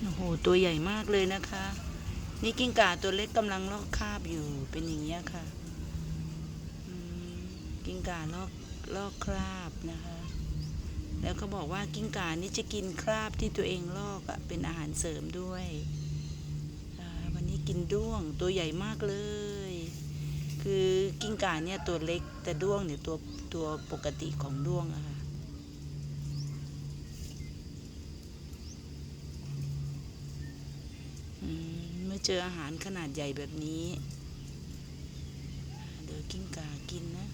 โอ้โห ตัวใหญ่มากเลยนะคะ นี่กิ้งก่าตัวเล็กกำลังลอกคราบอยู่ เป็นอย่างนี้ยค่ะ กิ้งก่าลอกลอกคราบนะคะ แล้วก็บอกว่ากิ้งก่านี่จะกินคราบที่ตัวเองลอกอะ่ะ เป็นอาหารเสริมด้วย วันนี้กินด้วงตัวใหญ่มากเลย คือกิ้งก่าเนี่ยตัวเล็กแต่ด้วงเนี่ยตัวตัวปกติของด้วงอะค่ะ อืมเมื่อ เจออาหารขนาดใหญ่แบบนี้ เดี๋ยวกิ้งก่ากินนะ